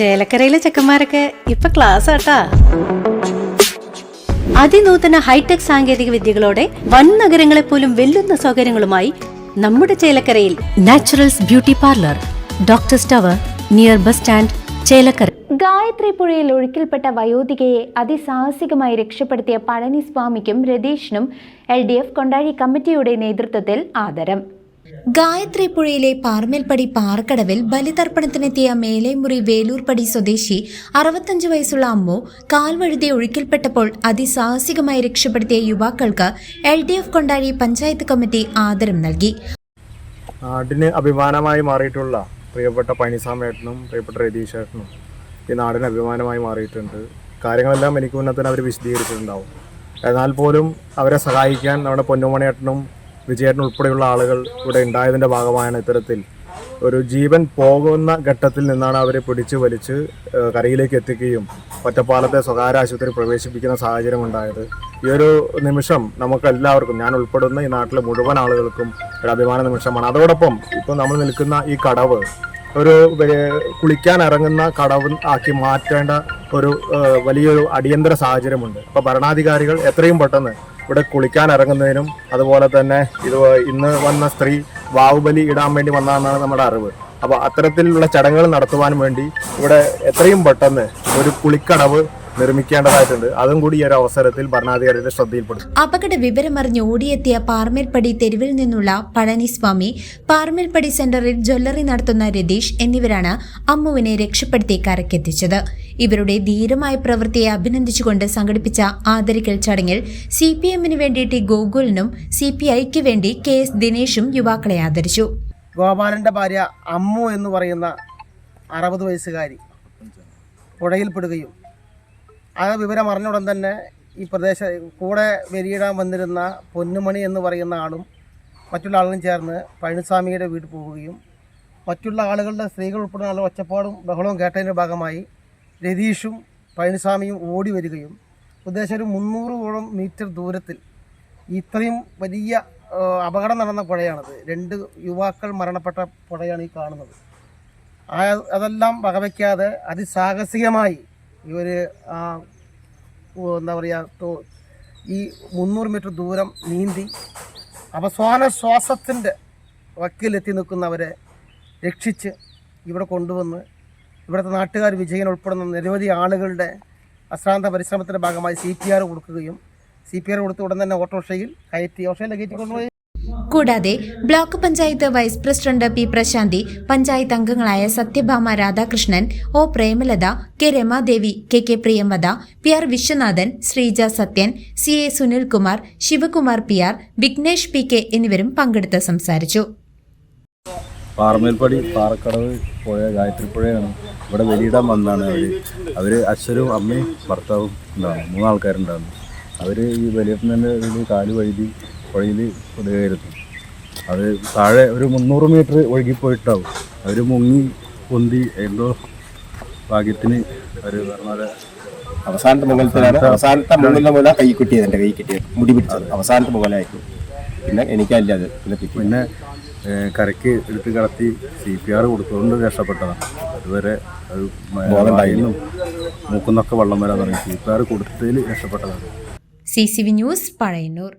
ചേലക്കരയിലെ ചെക്കന്മാരൊക്കെ ഇപ്പൊ ക്ലാസ് ആട്ടാ. അതിനൂതന ഹൈടെക് സാങ്കേതിക വിദ്യകളോടെ വൻ നഗരങ്ങളെ പോലും വെല്ലുന്ന സൗകര്യങ്ങളുമായി നമ്മുടെ ചേലക്കരയിൽ naturals beauty parlour doctor സ്റ്റവർ near bus stand Chelakkara. Gayathri പുഴയിൽ ഒഴുക്കിൽപ്പെട്ട വയോധികയെ അതിസാഹസികമായി രക്ഷപ്പെടുത്തിയ പഴനിസ്വാമിക്കും രതീഷിനും എൽ ഡി എഫ് കൊണ്ടാഴി കമ്മിറ്റിയുടെ നേതൃത്വത്തിൽ ആദരം. ഗായത്രി പുഴയിലെ പാർമേൽപ്പടി പാറക്കടവിൽ ബലിതർപ്പണത്തിനെത്തിയ മേലേമുറി വേലൂർപ്പടി സ്വദേശി അറുപത്തഞ്ച് വയസ്സുള്ള അമ്മു കാൽവഴുതി ഒഴുക്കിൽപ്പെട്ടപ്പോൾ അതിസാഹസികമായി രക്ഷപ്പെടുത്തിയ യുവാക്കൾക്ക് L D F Kondazhi panchayat committee ആദരം നൽകി. നാടിന് അഭിമാനമായി മാറിയിട്ടുള്ള പ്രിയപ്പെട്ട പഴനിസ്വാമേട്ടനും പ്രിയപ്പെട്ട രതീഷ് ഏട്ടനും ഈ നാടിന് അഭിമാനമായി മാറിയിട്ടുണ്ട്. കാര്യങ്ങളെല്ലാം എനിക്ക് മുന്നേ തന്നെ അവർ വിശദീകരിച്ചിട്ടുണ്ടാവും. എന്നാൽ പോലും അവരെ സഹായിക്കാൻ നമ്മുടെ പൊന്നുമണിയേട്ടനും വിജയേട്ടനും ഉൾപ്പെടെയുള്ള ആളുകൾ ഇവിടെ ഉണ്ടായതിന്റെ ഭാഗമായാണ് ഇത്തരത്തിൽ ഒരു ജീവൻ പോകുന്ന ഘട്ടത്തിൽ നിന്നാണ് അവരെ പിടിച്ചു വലിച്ച് കരയിലേക്ക് എത്തിക്കുകയും ഒറ്റപ്പാലത്തെ സ്വകാര്യ ആശുപത്രി പ്രവേശിപ്പിക്കുന്ന സാഹചര്യം ഉണ്ടായത്. ഈ ഒരു നിമിഷം നമുക്ക് എല്ലാവർക്കും ഞാൻ ഉൾപ്പെടുന്ന ഈ നാട്ടിലെ മുഴുവൻ ആളുകൾക്കും ഒരു അഭിമാന നിമിഷമാണ്. അതോടൊപ്പം ഇപ്പോൾ നമ്മൾ നിൽക്കുന്ന ഈ കടവ് ഒരു കുളിക്കാൻ ഇറങ്ങുന്ന കടവ് ആക്കി മാറ്റേണ്ട ഒരു വലിയൊരു അടിയന്തര സാഹചര്യമുണ്ട്. അപ്പോൾ ഭരണാധികാരികൾ എത്രയും പെട്ടെന്ന് ഇവിടെ കുളിക്കാൻ ഇറങ്ങുന്നതിനും അതുപോലെ തന്നെ ഇത് ഇന്ന് വന്ന സ്ത്രീ വാവുബലി ഇടാൻ വേണ്ടി വന്നതെന്നാണ് നമ്മുടെ അറിവ്. അപ്പോൾ അത്തരത്തിലുള്ള ചടങ്ങുകൾ നടത്തുവാൻ വേണ്ടി ഇവിടെ എത്രയും പെട്ടെന്ന് ഒരു കുളിക്കടവ് നിർമ്മിക്കേണ്ടതായിട്ടുണ്ട്. അതും കൂടി ഈ ഒരു അവസരത്തിൽ ഭരണാധികാരിയുടെ ശ്രദ്ധയിൽപ്പെടും. അപകട വിവരമറിഞ്ഞ് ഓടിയെത്തിയ പാർമേൽപ്പടി തെരുവിൽ നിന്നുള്ള പഴനിസ്വാമി പാർമേൽപ്പടി സെന്ററിൽ ജ്വല്ലറി നടത്തുന്ന രതീഷ് എന്നിവരാണ് അമ്മുവിനെ രക്ഷപ്പെടുത്തി കരക്കെത്തിച്ചത് ഇവരുടെ ധീരമായ പ്രവൃത്തിയെ അഭിനന്ദിച്ചുകൊണ്ട് സംഘടിപ്പിച്ച ആദരിക്കൽ ചടങ്ങിൽ സി പി എമ്മിന് വേണ്ടി ടി ഗോകുലിനും സി പി ഐക്ക് വേണ്ടി കെ എസ് ദിനേശും യുവാക്കളെ ആദരിച്ചു. ഗോപാലന്റെ ഭാര്യ അമ്മു എന്ന് പറയുന്ന അറുപത് വയസ്സുകാരി പുഴയിൽപ്പെടുകയും ആ വിവരം അറിഞ്ഞ ഉടൻ തന്നെ ഈ പ്രദേശ കൂടെ വെരിയിടാൻ വന്നിരുന്ന പൊന്നുമണി എന്ന് പറയുന്ന ആളും മറ്റുള്ള ആളുകളും ചേർന്ന് പഴനിസ്വാമിയുടെ വീട്ടിൽ പോവുകയും മറ്റുള്ള ആളുകളുടെ സ്ത്രീകൾ ഉൾപ്പെടുന്ന ആളുടെ ഒച്ചപ്പാടും ബഹളവും കേട്ടതിന്റെ ഭാഗമായി രതീഷും പഴനിസ്വാമിയും ഓടി വരികയും ഉദ്ദേശം ഒരു മുന്നൂറോളം മീറ്റർ ദൂരത്തിൽ ഇത്രയും വലിയ അപകടം നടന്ന പുഴയാണത്. രണ്ട് യുവാക്കൾ മരണപ്പെട്ട പുഴയാണ് ഈ കാണുന്നത്. അതെല്ലാം വകവയ്ക്കാതെ അതിസാഹസികമായി ഇവർ എന്താ പറയുക ഈ മുന്നൂറ് മീറ്റർ ദൂരം നീന്തി അവസാന ശ്വാസത്തിന്റെ വക്കിലെത്തി നിൽക്കുന്നവരെ രക്ഷിച്ച് ഇവിടെ കൊണ്ടുവന്ന് ഇവിടുത്തെ നാട്ടുകാർ വിജയൻ ഉൾപ്പെടുന്ന നിരവധി ആളുകളുടെ അശ്രാന്ത പരിശ്രമത്തിന്റെ ഭാഗമായി സി പി ആർ കൊടുക്കുകയും സി പി ആർ കൊടുത്ത ഉടൻ തന്നെ ഓട്ടോറിക്ഷയിൽ കയറ്റി ഓട്ടോറിക്ഷയിൽ കയറ്റി കൊണ്ടുപോയി കൂടാതെ block panchayat vice president P Prasanthi panchayat അംഗങ്ങളായ Sathyabhama Radhakrishnan O Premalatha K Ramadevi K K Priyamata P R Viswanathan Sreeja Sathyan C A Sunilkumar Sivakumar P R Vignesh P K എന്നിവരും പങ്കെടുത്ത് സംസാരിച്ചു. പാറമേൽപ്പടി പാറക്കടവ് പോയ ഗായത്രിപ്പുഴയാണ് ഇവിടെ വെളിയിടാൻ വന്നതാണ് അവർ അവർ അച്ഛനും അമ്മയും ഭർത്താവും ഉണ്ടാകും മൂന്നാൾക്കാരുണ്ടാകും അവർ ഈ വലിയപ്പന്റെ കാൽ വഴുതി പുഴയിൽ വിടുകയായിരുന്നു അത് താഴെ ഒരു മുന്നൂറ് മീറ്റർ ഒഴുകിപ്പോയിട്ടാവും അവർ മുങ്ങി പൊന്തി എന്തോ ഭാഗ്യത്തിന് അവർ പറഞ്ഞ അവസാനത്തെ മുകളിലാണ് അവസാനത്തെ മുകളിലെ മുതലാണ് കൈ കിട്ടിയത് എന്റെ കൈ കിട്ടിയത്. മുടി പിടിച്ചത്. അവസാനത്തെ മുകളിലായിരുന്നു പിന്നെ എനിക്കല്ല അത് പിന്നെ പിന്നെ കരയ്ക്ക് എടുത്ത് കടത്തി സി പി ആർ കൊടുത്തുകൊണ്ട് രക്ഷപ്പെട്ടതാണ്. അതുവരെ അത് വായിന്നും മൂക്കുന്നൊക്കെ വെള്ളം വരാൻ തുടങ്ങി. സി പി ആർ കൊടുത്തതിൽ രക്ഷപ്പെട്ടതാണ്. C C V news Pazhayannur.